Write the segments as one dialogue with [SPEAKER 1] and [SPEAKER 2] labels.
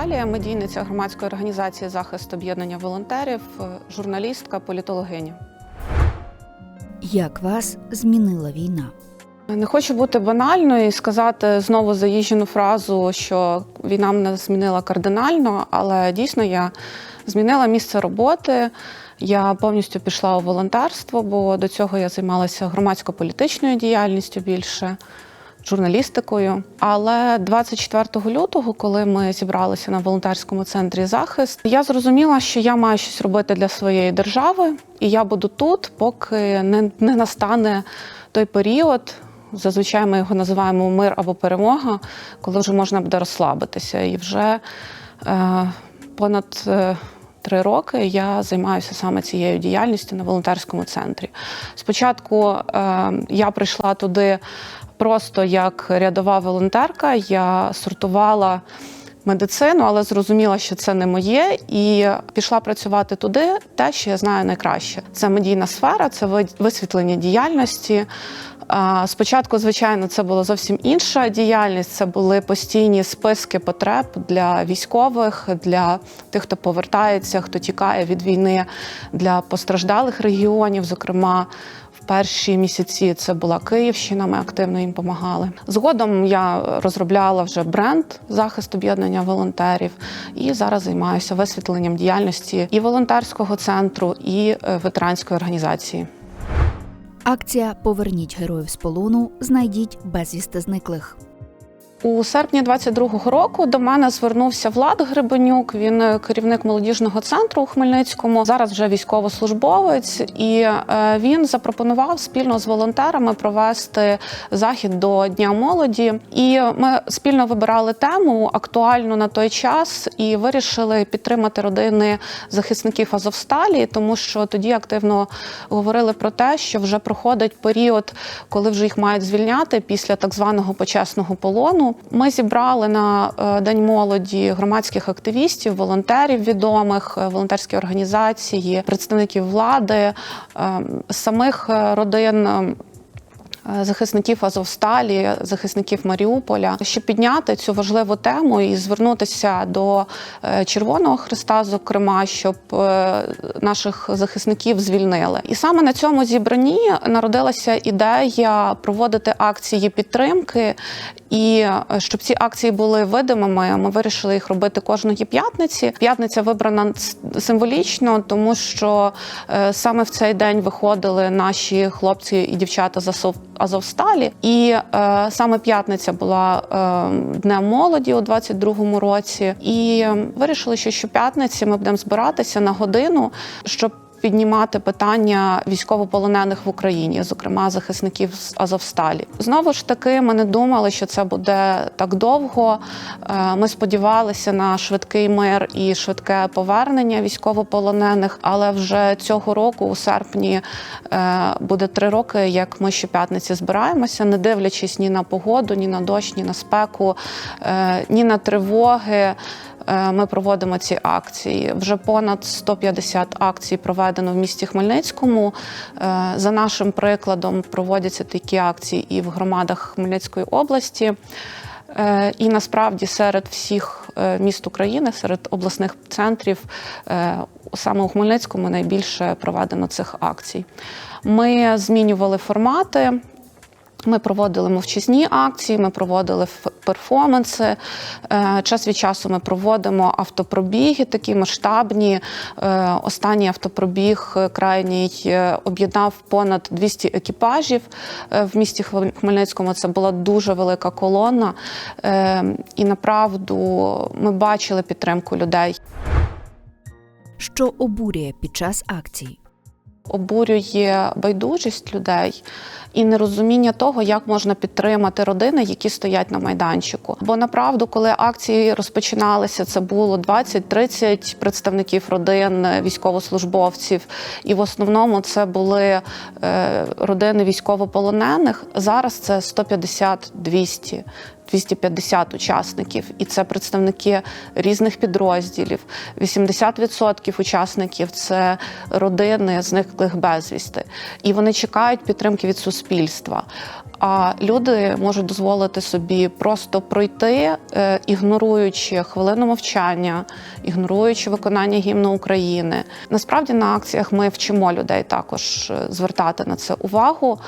[SPEAKER 1] Наталія, медійниця громадської організації захист об'єднання волонтерів, е, журналістка, політологиня.
[SPEAKER 2] Як вас змінила війна?
[SPEAKER 1] Не хочу бути банальною і сказати знову заїжджену фразу, що війна мене змінила кардинально, але дійсно я змінила місце роботи. Я повністю пішла у волонтерство, бо до цього я займалася громадсько-політичною діяльністю більше. Журналістикою, але 24 лютого, коли ми зібралися на волонтерському центрі захист, я зрозуміла, що я маю щось робити для своєї держави, і я буду тут, поки не, не настане той період. Зазвичай ми його називаємо мир або перемога, коли вже можна буде розслабитися. І вже е, понад е, три роки я займаюся саме цією діяльністю на волонтерському центрі. Спочатку е, я прийшла туди просто як рядова волонтерка, я сортувала. Медицину, але зрозуміла, що це не моє, і пішла працювати туди, те, що я знаю найкраще. Це медійна сфера, це висвітлення діяльності. Спочатку, звичайно, це була зовсім інша діяльність. Це були постійні списки потреб для військових, для тих, хто повертається, хто тікає від війни, для постраждалих регіонів, зокрема. Перші місяці це була Київщина, ми активно їм допомагали. Згодом я розробляла вже бренд захист об'єднання волонтерів і зараз займаюся висвітленням діяльності і волонтерського центру, і е, ветеранської організації.
[SPEAKER 2] Акція Поверніть героїв з полону, знайдіть безвісти зниклих.
[SPEAKER 1] У серпні 22-го року до мене звернувся Влад Гребенюк. Він е, керівник молодіжного центру у Хмельницькому. Зараз вже військовослужбовець, і е, він запропонував спільно з волонтерами провести захід до Дня молоді. І ми спільно вибирали тему актуальну на той час і вирішили підтримати родини захисників Азовсталі, тому що тоді активно говорили про те, що вже проходить період, коли вже їх мають звільняти після так званого почесного полону. Ми зібрали на е, День молоді громадських активістів, волонтерів відомих, е, волонтерські організації, представників влади, е, самих е, родин. Е, Захисників Азовсталі, захисників Маріуполя, щоб підняти цю важливу тему і звернутися до е, Червоного Христа, зокрема, щоб е, наших захисників звільнили. І саме на цьому зібранні народилася ідея проводити акції підтримки. І щоб ці акції були видимими, ми вирішили їх робити кожної п'ятниці. П'ятниця вибрана символічно, тому що саме в цей день виходили наші хлопці і дівчата з Азов- Азовсталі. І е, саме п'ятниця була е, днем молоді у 22-му році. І е, вирішили, що щоп'ятниці ми будемо збиратися на годину, щоб піднімати питання військовополонених в Україні, зокрема захисників з Азовсталі. Знову ж таки, ми не думали, що це буде так довго. Е, Ми сподівалися на швидкий мир і швидке повернення військовополонених. Але вже цього року, у серпні, е, буде три роки, як ми щоп'ятниці збираємося, не дивлячись ні на погоду, ні на дощ, ні на спеку, е, ні на тривоги. Е, Ми проводимо ці акції. Вже понад 150 акцій проведено в місті Хмельницькому. Е, За нашим прикладом проводяться такі акції і в громадах Хмельницької області. Е, І насправді серед всіх міст України, серед обласних центрів, саме у Хмельницькому найбільше проведено цих акцій. Ми змінювали формати. Ми проводили мовчазні акції, ми проводили перформанси. Е, Час від часу ми проводимо автопробіги, такі масштабні. Е, Останній автопробіг е, крайній об'єднав понад 200 екіпажів в місті Хмель- Хмельницькому. Це була дуже велика колона. І направду ми бачили підтримку людей.
[SPEAKER 2] Що обурює під час акцій?
[SPEAKER 1] Обурює байдужість людей і нерозуміння того, як можна підтримати родини, які стоять на майданчику. Бо направду, коли акції розпочиналися, це було 20-30 представників родин, військовослужбовців, і в основному це були е, родини військовополонених. Зараз це 150-200. 250 учасників, і це представники різних підрозділів. 80% учасників це родини зниклих безвісти, і вони чекають підтримки від суспільства. А люди можуть дозволити собі просто пройти, е, ігноруючи хвилину мовчання, ігноруючи виконання гімну України. Насправді на акціях ми вчимо людей також е, звертати на це увагу.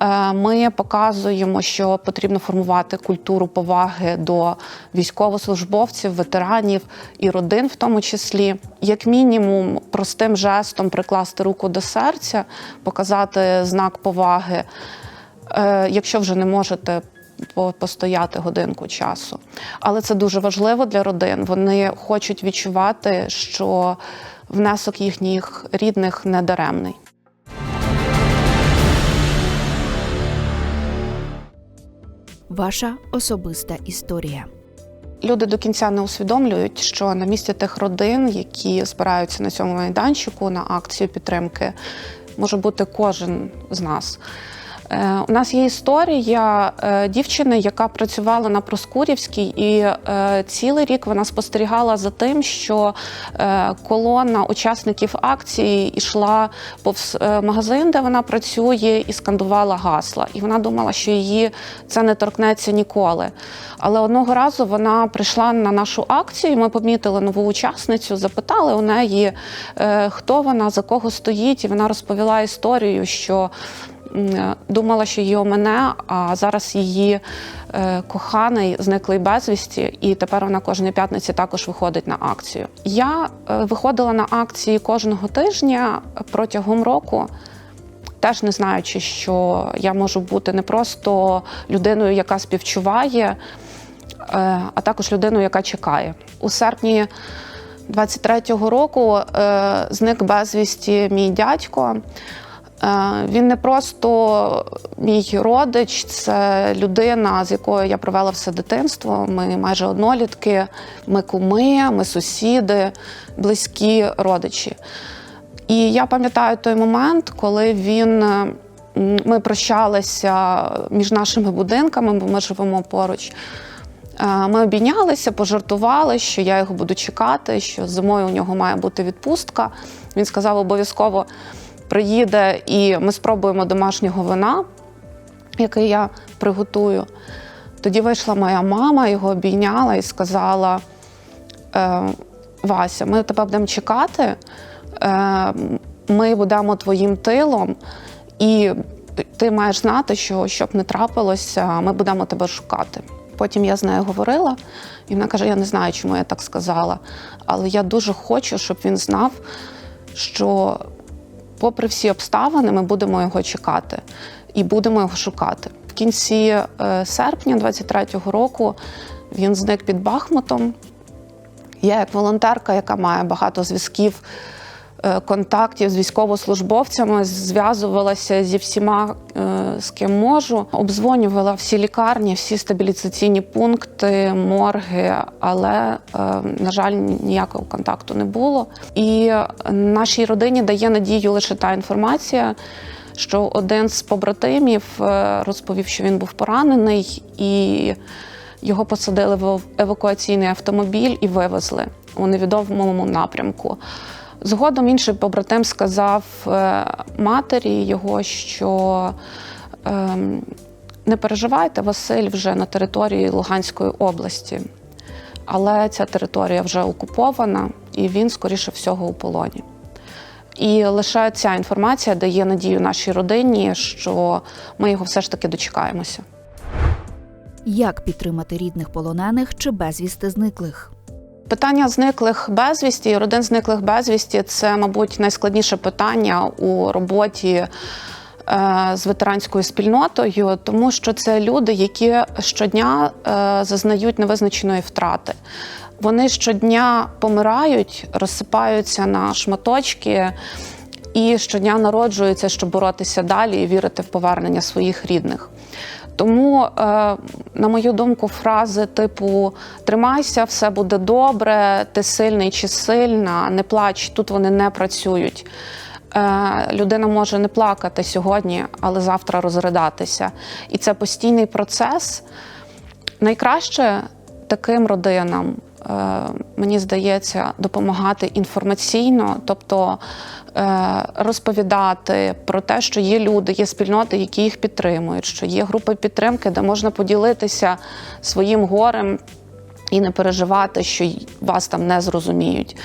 [SPEAKER 1] Е, Ми показуємо, що потрібно формувати культуру поваги до військовослужбовців, ветеранів і родин, в тому числі, як мінімум, простим жестом прикласти руку до серця, показати знак поваги. Е, якщо вже не можете постояти годинку часу. Але це дуже важливо для родин. Вони хочуть відчувати, що внесок їхніх рідних не даремний.
[SPEAKER 2] Ваша особиста історія.
[SPEAKER 1] Люди до кінця не усвідомлюють, що на місці тих родин, які збираються на цьому майданчику на акцію підтримки, може бути кожен з нас. Е, У нас є історія е, дівчини, яка працювала на Проскурівській, і е, цілий рік вона спостерігала за тим, що колона учасників акції йшла повз магазин, де вона працює, і скандувала гасла. І вона думала, що її це не торкнеться ніколи. Але одного разу вона прийшла на нашу акцію. Ми помітили нову учасницю, запитали у неї, хто вона, за кого стоїть, і вона розповіла історію, що думала, що її у мене, а зараз її е, коханий зниклий безвісті, і тепер вона кожної п'ятниці також виходить на акцію. Я е, виходила на акції кожного тижня протягом року. Теж не знаючи, що я можу бути не просто людиною, яка співчуває, е, а також людиною, яка чекає. У серпні 23-го року е, зник безвісті мій дядько. Е, Він не просто мій родич, це людина, з якою я провела все дитинство. Ми майже однолітки, ми куми, ми сусіди, близькі родичі. І я пам'ятаю той момент, коли він. е, Ми прощалися між нашими будинками, бо ми живемо поруч. Е, Ми обійнялися, пожартували, що я його буду чекати, що зимою у нього має бути відпустка. Він сказав, обов'язково приїде і ми спробуємо домашнього вина, який я приготую. Тоді вийшла моя мама, його обійняла і сказала: е, Вася, ми тебе будемо чекати, е, ми будемо твоїм тилом, і ти маєш знати, що щоб не трапилося, ми будемо тебе шукати. Потім я з нею говорила, і вона каже: Я не знаю, чому я так сказала, але я дуже хочу, щоб він знав, що, попри всі обставини, ми будемо його чекати і будемо його шукати. В кінці е, серпня 23-го року він зник під Бахмутом. Я, як волонтерка, яка має багато зв'язків, контактів з військовослужбовцями, зв'язувалася зі всіма, е, з ким можу, обдзвонювала всі лікарні, всі стабілізаційні пункти, морги, але, е, на жаль, ніякого контакту не було. І е, нашій родині дає надію лише та інформація. Що один з побратимів е, розповів, що він був поранений, і його посадили в евакуаційний автомобіль і вивезли у невідомому напрямку. Згодом інший побратим сказав е, матері його, що ем, не переживайте, Василь вже на території Луганської області, але ця територія вже окупована, і він, скоріше всього, у полоні. І лише ця інформація дає надію нашій родині, що ми його все ж таки дочекаємося.
[SPEAKER 2] Як підтримати рідних полонених чи безвісти зниклих?
[SPEAKER 1] Питання зниклих безвісті, родин зниклих безвісті це, мабуть, найскладніше питання у роботі е, з ветеранською спільнотою, тому що це люди, які щодня е, зазнають невизначеної втрати. Вони щодня помирають, розсипаються на шматочки і щодня народжуються, щоб боротися далі і вірити в повернення своїх рідних. Тому, е, на мою думку, фрази типу Тримайся, все буде добре, ти сильний чи сильна, не плач, тут вони не працюють. Е, Людина може не плакати сьогодні, але завтра розридатися. І це постійний процес. Найкраще таким родинам, е, мені здається, допомагати інформаційно, тобто розповідати про те, що є люди, є спільноти, які їх підтримують, що є групи підтримки, де можна поділитися своїм горем і не переживати, що вас там не зрозуміють.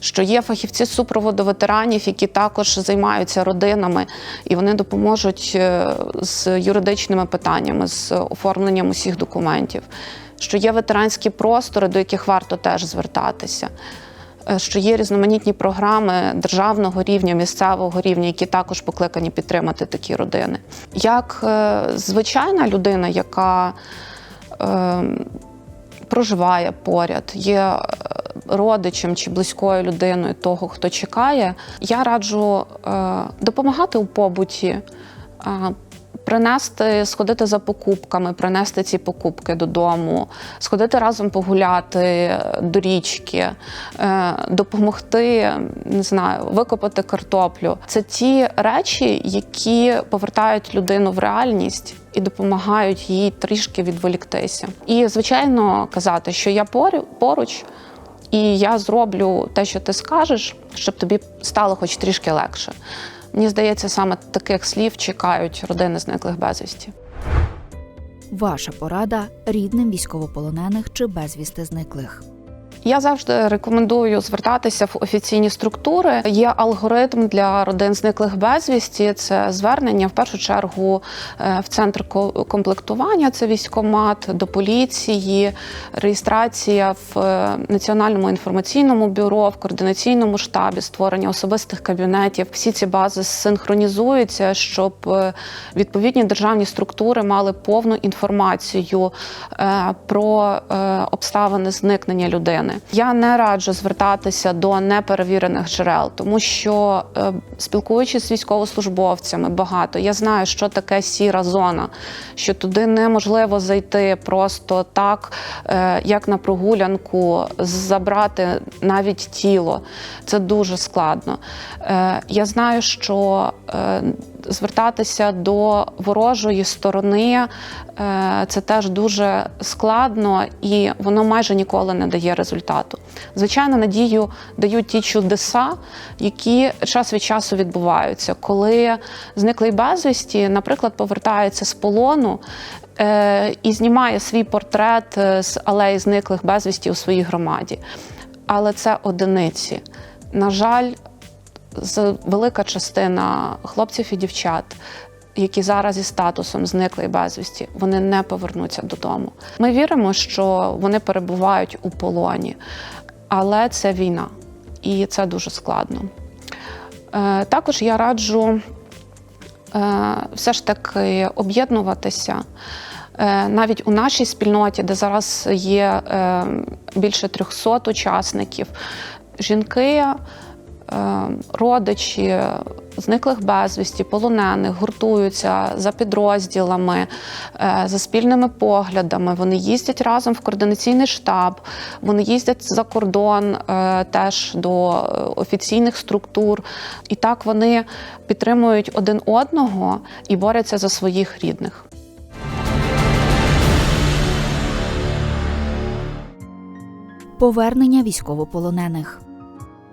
[SPEAKER 1] Що є фахівці супроводу ветеранів, які також займаються родинами, і вони допоможуть е, з юридичними питаннями, з оформленням усіх документів. Що є ветеранські простори, до яких варто теж звертатися. Е, Що є різноманітні програми державного рівня, місцевого рівня, які також покликані підтримати такі родини. Як е, звичайна людина, яка е, проживає поряд, є родичем чи близькою людиною того, хто чекає, я раджу допомагати у побуті. Принести, сходити за покупками, принести ці покупки додому, сходити разом погуляти до річки, е, допомогти, не знаю, викопати картоплю. Це ті речі, які повертають людину в реальність і допомагають їй трішки відволіктися. І, звичайно, казати, що я поруч, і я зроблю те, що ти скажеш, щоб тобі стало хоч трішки легше. Мені здається, саме таких слів чекають родини зниклих безвісті.
[SPEAKER 2] Ваша порада рідним військовополонених чи безвісти зниклих.
[SPEAKER 1] Я завжди рекомендую звертатися в офіційні структури. Є алгоритм для родин зниклих безвісті. Це звернення в першу чергу е, в центр ко- комплектування. Це військомат до поліції, реєстрація в е, національному інформаційному бюро, в координаційному штабі, створення особистих кабінетів. Всі ці бази синхронізуються, щоб е, відповідні державні структури мали повну інформацію про обставини зникнення людини. Я не раджу звертатися до неперевірених джерел, тому що е, спілкуючись з військовослужбовцями багато, я знаю, що таке сіра зона, що туди неможливо зайти просто так, е, як на прогулянку, забрати навіть тіло. Це дуже складно. Е, Я знаю, що звертатися до ворожої сторони е, це теж дуже складно і воно майже ніколи не дає результату. Звичайно, надію дають ті чудеса, які час від часу відбуваються, коли зниклий безвісті, наприклад, повертається з полону. е, І знімає свій портрет е, з алеї зниклих безвісті у своїй громаді. Але це одиниці. На жаль, велика частина хлопців і дівчат, які зараз із статусом зникли безвісті, вони не повернуться додому. Ми віримо, що вони перебувають у полоні, але це війна, і це дуже складно. Е, Також я раджу е, все ж таки об'єднуватися. Е, Навіть у нашій спільноті, де зараз є більше 300 учасників, жінки, родичі зниклих безвісті, полонених гуртуються за підрозділами, е, за спільними поглядами. Вони їздять разом в координаційний штаб, вони їздять за кордон е, теж до е, офіційних структур. І так вони підтримують один одного і борються за своїх рідних.
[SPEAKER 2] Повернення військовополонених.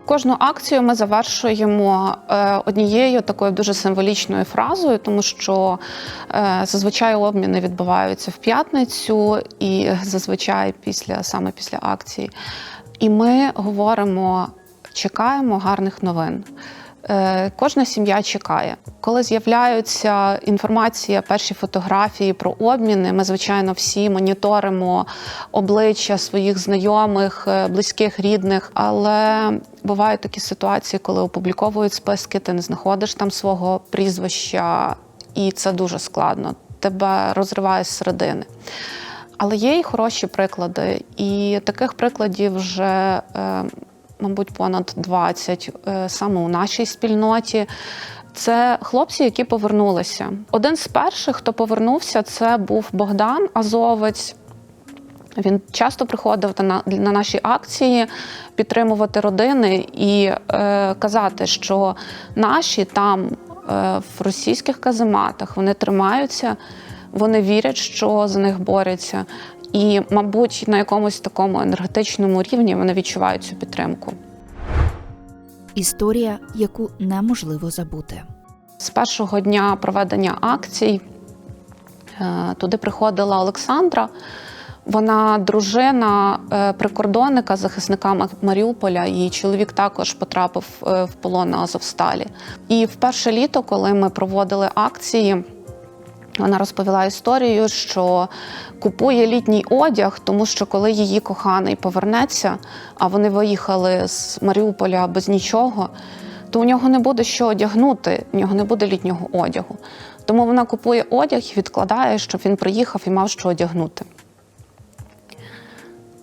[SPEAKER 1] Кожну акцію ми завершуємо е, однією такою дуже символічною фразою, тому що е, зазвичай обміни відбуваються в п'ятницю і зазвичай після саме після акції. І ми говоримо, чекаємо гарних новин. Е, Кожна сім'я чекає. Коли з'являються інформація, перші фотографії про обміни, ми, звичайно, всі моніторимо обличчя своїх знайомих, е, близьких, рідних. Але бувають такі ситуації, коли опубліковують списки, ти не знаходиш там свого прізвища, і це дуже складно. Тебе розриває з середини. Але є і хороші приклади, і таких прикладів вже, е, мабуть, понад 20 е, саме у нашій спільноті. Це хлопці, які повернулися. Один з перших, хто повернувся, це був Богдан Азовець. Він часто приходив на, на наші акції підтримувати родини і е, казати, що наші там е, в російських казематах вони тримаються, вони вірять, що за них борються. І, мабуть, на якомусь такому енергетичному рівні вони відчувають цю підтримку.
[SPEAKER 2] Історія, яку неможливо забути.
[SPEAKER 1] З першого дня проведення акцій е, туди приходила Олександра. Вона дружина е, прикордонника, захисника Маріуполя. Її чоловік також потрапив е, в полон на Азовсталі. І в перше літо, коли ми проводили акції, вона розповіла історію, що купує літній одяг, тому що коли її коханий повернеться, а вони виїхали з Маріуполя без нічого, то у нього не буде що одягнути, у нього не буде літнього одягу. Тому вона купує одяг і відкладає, щоб він приїхав і мав що одягнути.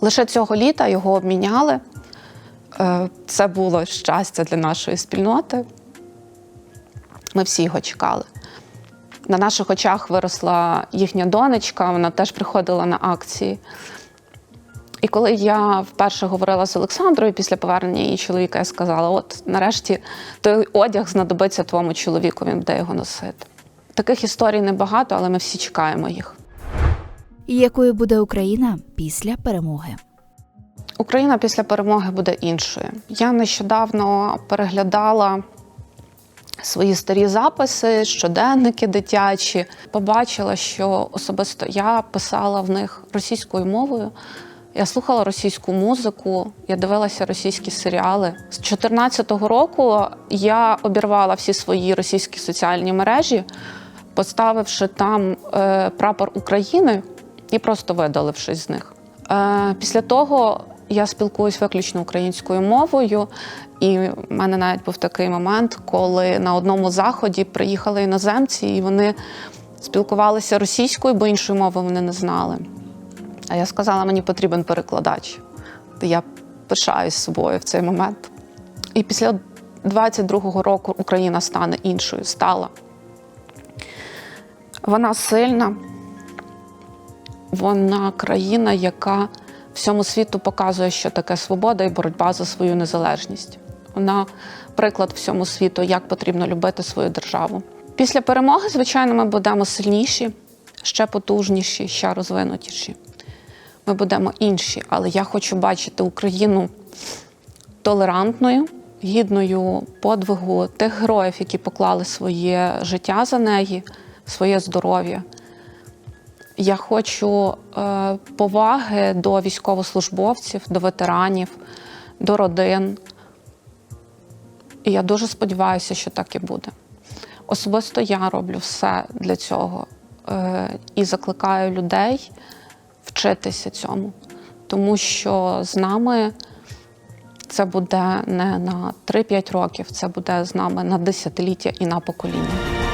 [SPEAKER 1] Лише цього літа його обміняли. Е, Це було щастя для нашої спільноти. Ми всі його чекали. На наших очах виросла їхня донечка, вона теж приходила на акції. І коли я вперше говорила з Олександрою після повернення її чоловіка, я сказала: от нарешті той одяг знадобиться твоєму чоловіку, він буде його носити. Таких історій небагато, але ми всі чекаємо їх.
[SPEAKER 2] І якою буде Україна після перемоги?
[SPEAKER 1] Україна після перемоги буде іншою. Я нещодавно переглядала свої старі записи, щоденники дитячі. Побачила, що особисто я писала в них російською мовою. Я слухала російську музику, я дивилася російські серіали. З 2014 року я обірвала всі свої російські соціальні мережі, поставивши там е, прапор України і просто видалившись з них. Е, після того я спілкуюсь виключно українською мовою, і в мене навіть був такий момент, коли на одному заході приїхали іноземці, і вони спілкувалися російською, бо іншої мови вони не знали. А я сказала, мені потрібен перекладач. Я пишаюсь собою в цей момент. І після 22-го року Україна стане іншою, стала. Вона сильна, вона країна, яка всьому світу показує, що таке свобода і боротьба за свою незалежність. Вона приклад всьому світу, як потрібно любити свою державу. Після перемоги, звичайно, ми будемо сильніші, ще потужніші, ще розвинутіші. Ми будемо інші, але я хочу бачити Україну толерантною, гідною подвигу тих героїв, які поклали своє життя за неї, своє здоров'я. Я хочу е, поваги до військовослужбовців, до ветеранів, до родин. І я дуже сподіваюся, що так і буде. Особисто я роблю все для цього е, і закликаю людей вчитися цьому, тому що з нами це буде не на 3-5 років, це буде з нами на десятиліття і на покоління.